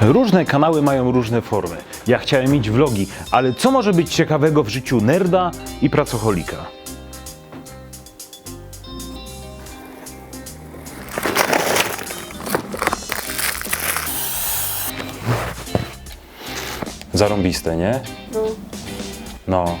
Różne kanały mają różne formy. Ja chciałem mieć vlogi, ale co może być ciekawego w życiu nerda i pracocholika? Zarąbiste, nie? No.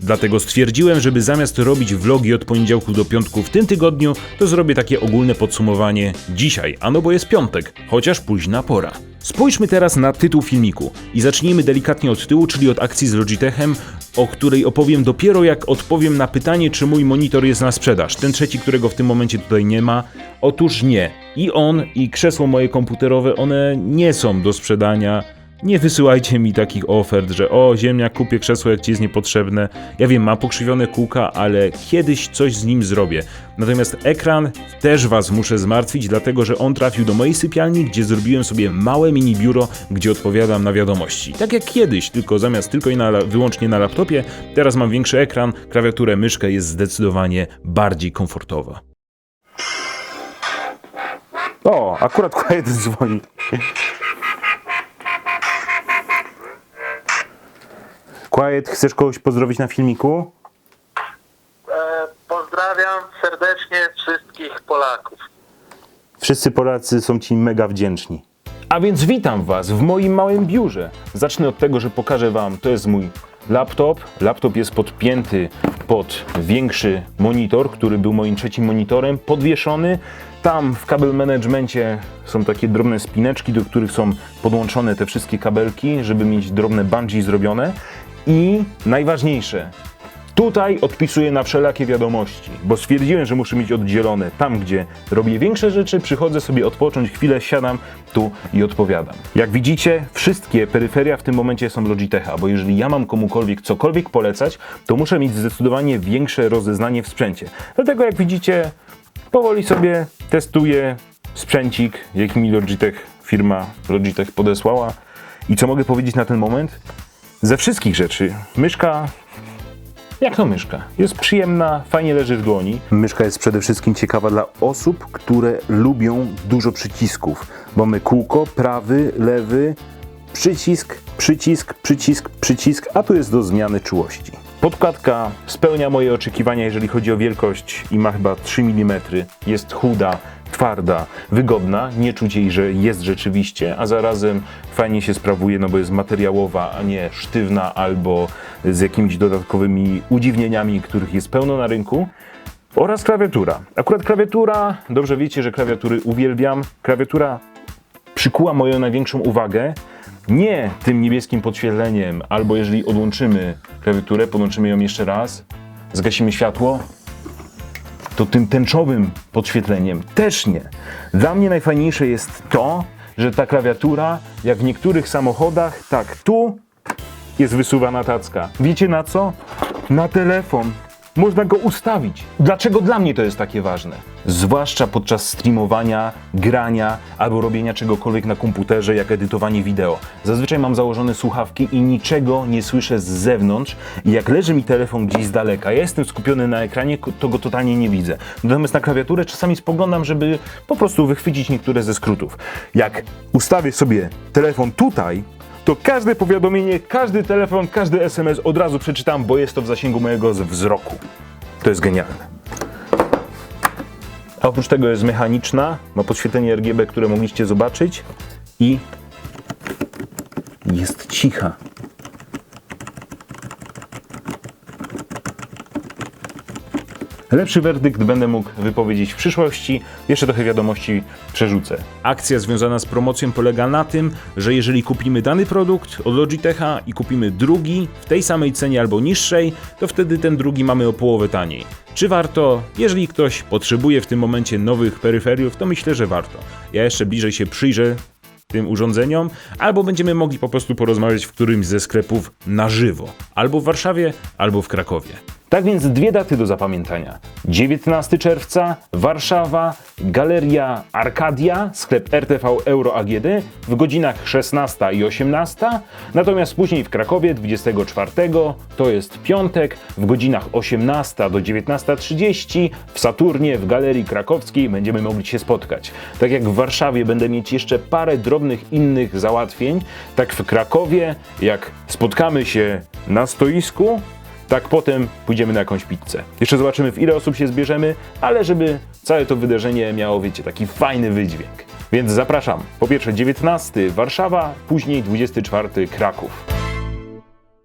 Dlatego stwierdziłem, żeby zamiast robić vlogi od poniedziałku do piątku w tym tygodniu, to zrobię takie ogólne podsumowanie dzisiaj, ano bo jest piątek, chociaż późna pora. Spójrzmy teraz na tytuł filmiku i zacznijmy delikatnie od tyłu, czyli od akcji z Logitechem, o której opowiem dopiero jak odpowiem na pytanie, czy mój monitor jest na sprzedaż. Ten trzeci, którego w tym momencie tutaj nie ma. Otóż nie. I on, i krzesło moje komputerowe, one nie są do sprzedania. Nie wysyłajcie mi takich ofert, że o, ziemniak, kupię krzesło, jak ci jest niepotrzebne. Ja wiem, ma pokrzywione kółka, ale kiedyś coś z nim zrobię. Natomiast ekran też was muszę zmartwić, dlatego że on trafił do mojej sypialni, gdzie zrobiłem sobie małe mini biuro, gdzie odpowiadam na wiadomości. Tak jak kiedyś, tylko zamiast tylko i na, wyłącznie na laptopie, teraz mam większy ekran, klawiaturę, myszkę jest zdecydowanie bardziej komfortowa. O, akurat Quiet dzwoni. Quiet, chcesz kogoś pozdrowić na filmiku? E, Pozdrawiam serdecznie wszystkich Polaków. Wszyscy Polacy są Ci mega wdzięczni. A więc witam Was w moim małym biurze. Zacznę od tego, że pokażę Wam, to jest mój laptop. Laptop jest podpięty pod większy monitor, który był moim trzecim monitorem, podwieszony. Tam w kabel managemencie są takie drobne spineczki, do których są podłączone te wszystkie kabelki, żeby mieć drobne bungee zrobione. I najważniejsze, Tutaj odpisuję na wszelakie wiadomości, bo stwierdziłem, że muszę mieć oddzielone. Tam, gdzie robię większe rzeczy, przychodzę sobie odpocząć, chwilę siadam tu i odpowiadam. Jak widzicie, wszystkie peryferia w tym momencie są Logitecha, bo jeżeli ja mam komukolwiek cokolwiek polecać, to muszę mieć zdecydowanie większe rozeznanie w sprzęcie. Dlatego jak widzicie, powoli sobie testuję sprzęcik, jaki mi Logitech, firma Logitech podesłała. I co mogę powiedzieć na ten moment? Ze wszystkich rzeczy, myszka jak to myszka? Jest przyjemna, fajnie leży w dłoni. Myszka jest przede wszystkim ciekawa dla osób, które lubią dużo przycisków. Mamy kółko, prawy, lewy, przycisk, przycisk, przycisk, przycisk, a tu jest do zmiany czułości. Podkładka spełnia moje oczekiwania, jeżeli chodzi o wielkość i ma chyba 3 mm. Jest chuda, twarda, wygodna, nie czuć jej, że jest rzeczywiście, a zarazem fajnie się sprawuje, no bo jest materiałowa, a nie sztywna albo z jakimiś dodatkowymi udziwnieniami, których jest pełno na rynku. Oraz klawiatura. Akurat klawiatura, dobrze wiecie, że klawiatury uwielbiam. Klawiatura przykuła moją największą uwagę nie tym niebieskim podświetleniem, albo jeżeli odłączymy klawiaturę, podłączymy ją jeszcze raz, zgasimy światło, to tym tęczowym podświetleniem też nie. Dla mnie najfajniejsze jest to, że ta klawiatura, jak w niektórych samochodach, tak tu jest wysuwana tacka. Wiecie na co? Na telefon. Można go ustawić. Dlaczego dla mnie to jest takie ważne? Zwłaszcza podczas streamowania, grania albo robienia czegokolwiek na komputerze, jak edytowanie wideo. Zazwyczaj mam założone słuchawki i niczego nie słyszę z zewnątrz. Jak leży mi telefon gdzieś z daleka, ja jestem skupiony na ekranie, to go totalnie nie widzę. Natomiast na klawiaturę czasami spoglądam, żeby po prostu wychwycić niektóre ze skrótów. Jak ustawię sobie telefon tutaj, to każde powiadomienie, każdy telefon, każdy SMS od razu przeczytam, bo jest to w zasięgu mojego wzroku. To jest genialne. A oprócz tego jest mechaniczna, ma podświetlenie RGB, które mogliście zobaczyć i jest cicha. Lepszy werdykt będę mógł wypowiedzieć w przyszłości. Jeszcze trochę wiadomości przerzucę. Akcja związana z promocją polega na tym, że jeżeli kupimy dany produkt od Logitecha i kupimy drugi w tej samej cenie albo niższej, to wtedy ten drugi mamy o połowę taniej. Czy warto? Jeżeli ktoś potrzebuje w tym momencie nowych peryferiów, to myślę, że warto. Ja jeszcze bliżej się przyjrzę tym urządzeniom, albo będziemy mogli po prostu porozmawiać w którymś ze sklepów na żywo, albo w Warszawie, albo w Krakowie. Tak więc dwie daty do zapamiętania. 19 czerwca Warszawa, Galeria Arkadia, sklep RTV Euro AGD w godzinach 16 i 18, natomiast później w Krakowie 24 to jest piątek w godzinach 18 do 19.30 w Saturnie w Galerii Krakowskiej będziemy mogli się spotkać. Tak jak w Warszawie będę mieć jeszcze parę drobnych innych załatwień, tak w Krakowie jak spotkamy się na stoisku, tak potem pójdziemy na jakąś pizzę. Jeszcze zobaczymy w ile osób się zbierzemy, ale żeby całe to wydarzenie miało, wiecie, taki fajny wydźwięk. Więc zapraszam. Po pierwsze 19 Warszawa, później 24 Kraków.